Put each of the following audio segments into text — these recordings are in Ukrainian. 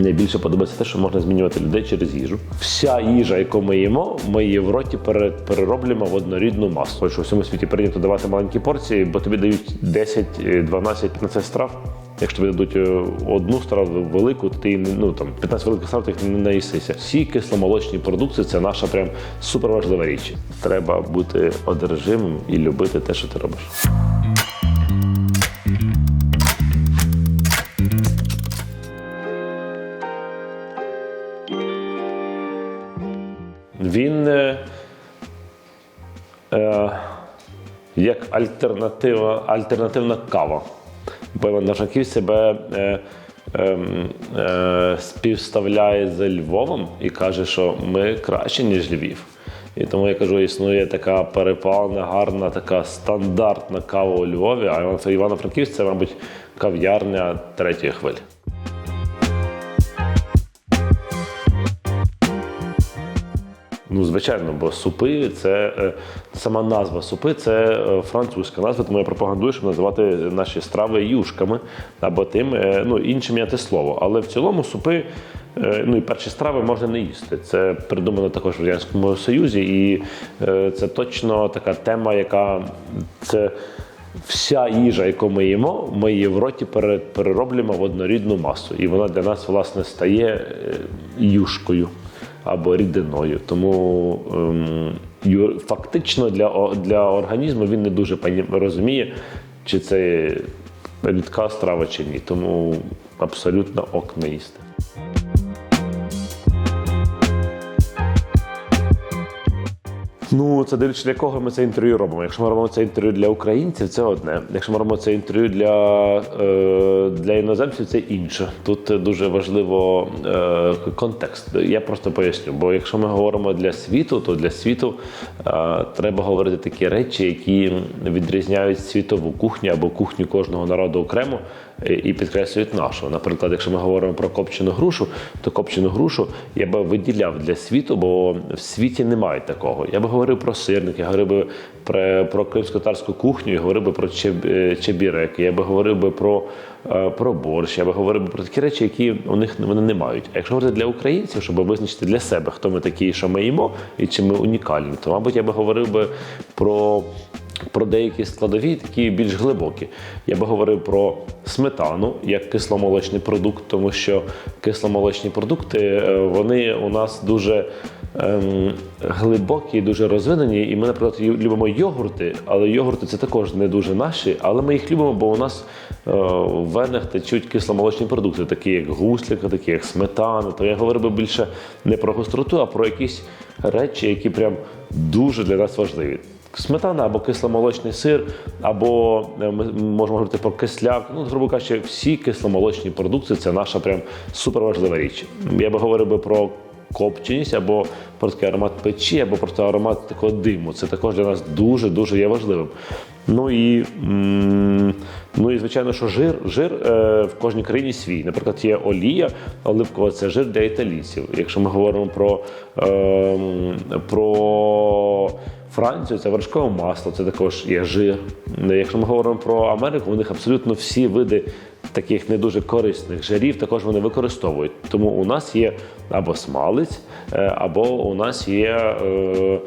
Найбільше подобається те, що можна змінювати людей через їжу. Вся їжа, яку ми їмо, ми її в роті пере- перероблюємо в однорідну масу. Ось у всьому світі прийнято давати маленькі порції, бо тобі дають 10, е, 12, 15 страв. Якщо тобі дадуть е, одну страву велику, ти ну там 15 великих страв, ти їх не наїсися. Всі кисломолочні продукти це наша прям суперважлива річ. Треба бути одержимим і любити те, що ти робиш. Він е, е, як альтернатива, альтернативна кава. Бо Іван Нашаків себе е, е, е, співставляє з Львовом і каже, що ми краще, ніж Львів. І тому я кажу, існує така перепалена, гарна, така стандартна кава у Львові, а Івано- Івано-Франківськ це, мабуть, кав'ярня третьої хвилі. Ну, звичайно, бо супи це е, сама назва супи це е, французька назва, тому я пропагандую, щоб називати наші страви юшками або тим, е, ну іншим міняти слово. Але в цілому супи, ну і перші страви можна не їсти. Це придумано також в радянському союзі, і це точно така тема, яка це. Вся їжа, яку ми їмо, ми її в роті пере- перероблюємо в однорідну масу. І вона для нас, власне, стає юшкою або рідиною. Тому ем, фактично для, для організму він не дуже розуміє, чи це рідка страва чи ні. Тому абсолютно ок не їсти. Ну, це дивлячись, для кого ми це інтерв'ю робимо. Якщо ми робимо це інтерв'ю для українців, це одне. Якщо ми робимо це інтерв'ю для, е, для іноземців, це інше. Тут дуже важливо е, контекст. Я просто поясню. Бо якщо ми говоримо для світу, то для світу е, треба говорити такі речі, які відрізняють світову кухню або кухню кожного народу окремо і підкреслюють нашу. Наприклад, якщо ми говоримо про копчену грушу, то копчену грушу я би виділяв для світу, бо в світі немає такого. Я би говорив про сирники, говорив би про, про кримсько-татарську кухню, я говорив би про е, чебіреки, я би говорив би про, е, про борщ, я би говорив би про такі речі, які у них вони не мають. А якщо говорити для українців, щоб визначити для себе, хто ми такі, що ми їмо, і чи ми унікальні, то мабуть я би говорив би про про деякі складові, такі більш глибокі. Я би говорив про сметану як кисломолочний продукт, тому що кисломолочні продукти е, вони у нас дуже ем, глибокі, дуже розвинені. І ми, наприклад, любимо йогурти, але йогурти це також не дуже наші, але ми їх любимо, бо у нас е, в венах течуть кисломолочні продукти, такі як гуслика, такі як сметана. То я говорив би більше не про гостроту, а про якісь речі, які прям дуже для нас важливі. Сметана або кисломолочний сир, або е, ми можемо говорити про кисляк. Ну, грубо кажучи, всі кисломолочні продукти це наша прям суперважлива річ. Я би говорив би про копченість, або про такий аромат печі, або про аромат такого диму. Це також для нас дуже дуже є важливим. Ну і, ну і звичайно, що жир, жир е, в кожній країні свій. Наприклад, є олія оливкова, це жир для італійців. Якщо ми говоримо про, е, про Францію, це вершкове масло, це також є жир. Якщо ми говоримо про Америку, у них абсолютно всі види таких не дуже корисних жирів також вони використовують. Тому у нас є або смалець, е, або у нас є. Е,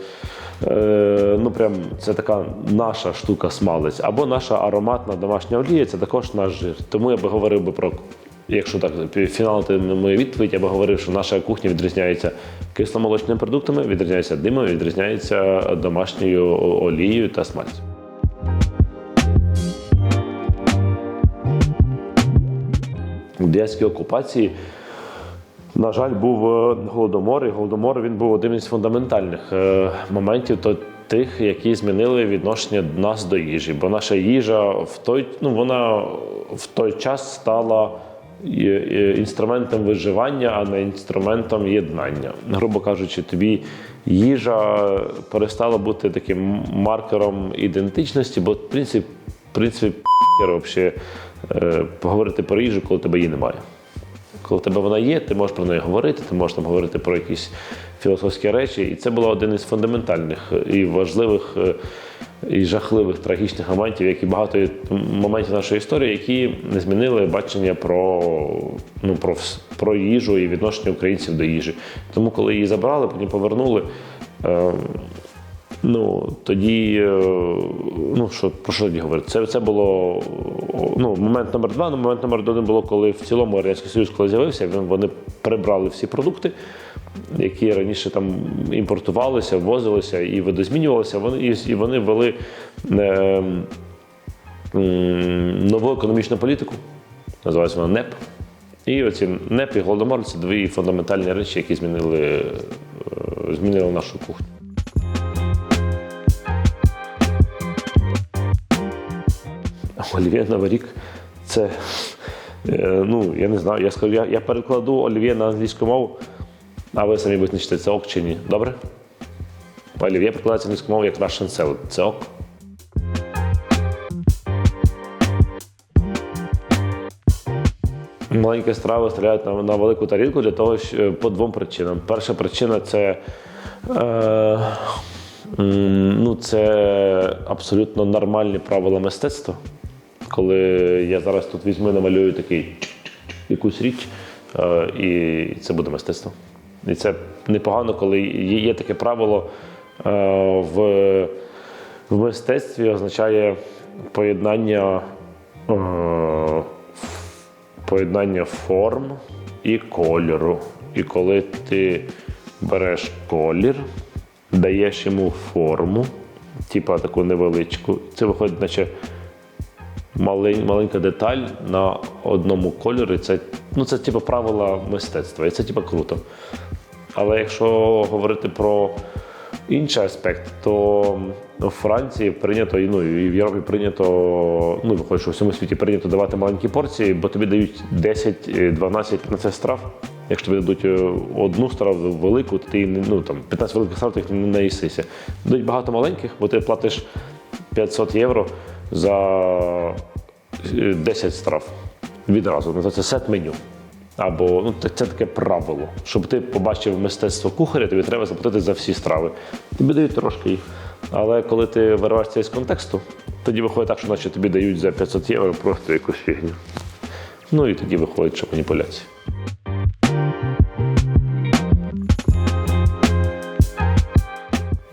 Е, ну прям це така наша штука смалець, або наша ароматна домашня олія, це також наш жир. Тому я би говорив би про. Якщо так фіналити мою відповідь, я би говорив, що наша кухня відрізняється кисломолочними продуктами, відрізняється димом, відрізняється домашньою олією та смальцем. У окупації на жаль, був е, голодомор, і голодомор він був один із фундаментальних е, моментів тих, які змінили відношення нас до їжі. Бо наша їжа в той, ну вона в той час стала інструментом виживання, а не інструментом єднання. Грубо кажучи, тобі їжа перестала бути таким маркером ідентичності, бо в принципі, в принципі, взагалі поговорити про їжу, коли тебе її немає. Коли тебе вона є, ти можеш про неї говорити, ти можеш там говорити про якісь філософські речі. І це було один із фундаментальних і важливих е, і жахливих трагічних моментів, як і багато моментів нашої історії, які не змінили бачення про, ну, про, про їжу і відношення українців до їжі. Тому, коли її забрали, потім повернули. Е, Ну, тоді, е, ну що про що тоді говорити? Це, це було ну, момент номер два. Ну, момент номер один було, коли в цілому Радянський Союз, коли з'явився, вони прибрали всі продукти, які раніше там імпортувалися, ввозилися і видозмінювалися. Вони і, вони ввели е, нову економічну політику, називається вона НЕП. І оці НЕП і Голодомор це дві фундаментальні речі, які змінили, е, змінили нашу кухню. Олів'є Новий рік це. е, Ну, я не знаю, я скажу, я, я перекладу олів'є на англійську мову, а ви самі визначите, це ок чи ні. Добре? Олів'є перекладається англійську мову як Russian salad. Це ок. Маленькі страви стріляють на, на велику тарілку для того, що, по двом причинам. Перша причина це. Е, ну, це абсолютно нормальні правила мистецтва. Коли я зараз тут візьму намалюю такий якусь річ, е, і це буде мистецтво. І це непогано, коли є, таке правило е, в, в мистецтві означає поєднання. Е, поєднання форм і кольору. І коли ти береш колір, даєш йому форму, типа таку невеличку, це виходить, наче маленька деталь на одному кольорі. Це, ну, це типу правила мистецтва, і це типу круто. Але якщо говорити про інший аспект, то у Франції прийнято, ну, і в Європі прийнято, ну, виходить, що у всьому світі прийнято давати маленькі порції, бо тобі дають 10, е, 12, 15 страв. Якщо тобі дадуть е, одну страву велику, то ти ну, там, 15 великих страв, ти їх не наїсися. Дають багато маленьких, бо ти платиш 500 євро за е, 10 страв відразу. Називається сет меню. Або ну, це таке правило. Щоб ти побачив мистецтво кухаря, тобі треба заплатити за всі страви. Тобі дають трошки їх. Але коли ти вириваєшся із контексту, тоді виходить так, що наче тобі дають за 500 євро просто якусь фігню. Ну і тоді виходить, що маніпуляція.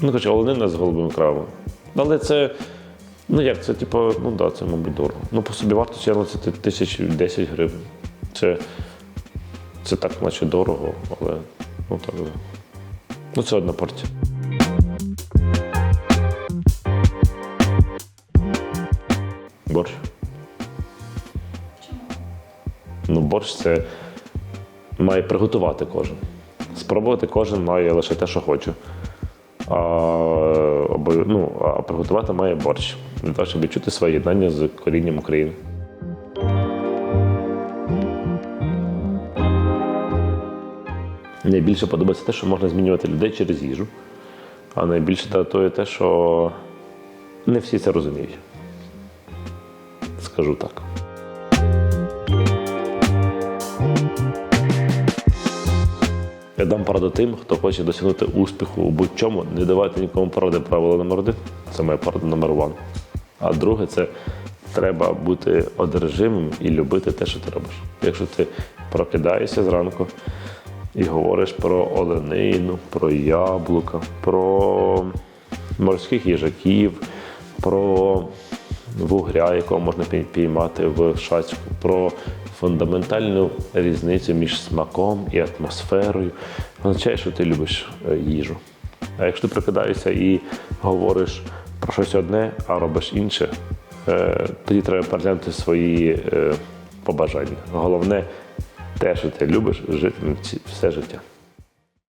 Ну, коротше, оленина з голубим кравом. Але це, ну як, це типу, ну да, це, мабуть, дорого. Ну, по собі вартості це тисяч 10 гривень. Це, це так, наче дорого, але ну так. Ну, це одна порція. Борщ. Чому? Ну, борщ це має приготувати кожен. Спробувати кожен має лише те, що хоче. А, ну, а приготувати має борщ. Для того, щоб відчути своє єднання з корінням України. Найбільше подобається те, що можна змінювати людей через їжу. А найбільше дратує те, що не всі це розуміють. Скажу так. Я дам пораду тим, хто хоче досягнути успіху у будь-чому, не давайте нікому поради правила номер один. Це моя порада номер один. А друге, це треба бути одержимим і любити те, що ти робиш. Якщо ти прокидаєшся зранку і говориш про оленину, про яблука, про морських їжаків, про вугря, якого можна піймати в шацьку, про фундаментальну різницю між смаком і атмосферою, означає, що ти любиш е, їжу. А якщо ти прикидаєшся і говориш про щось одне, а робиш інше, е, тоді треба переглянути свої е, побажання. Головне те, що ти любиш, жити все життя.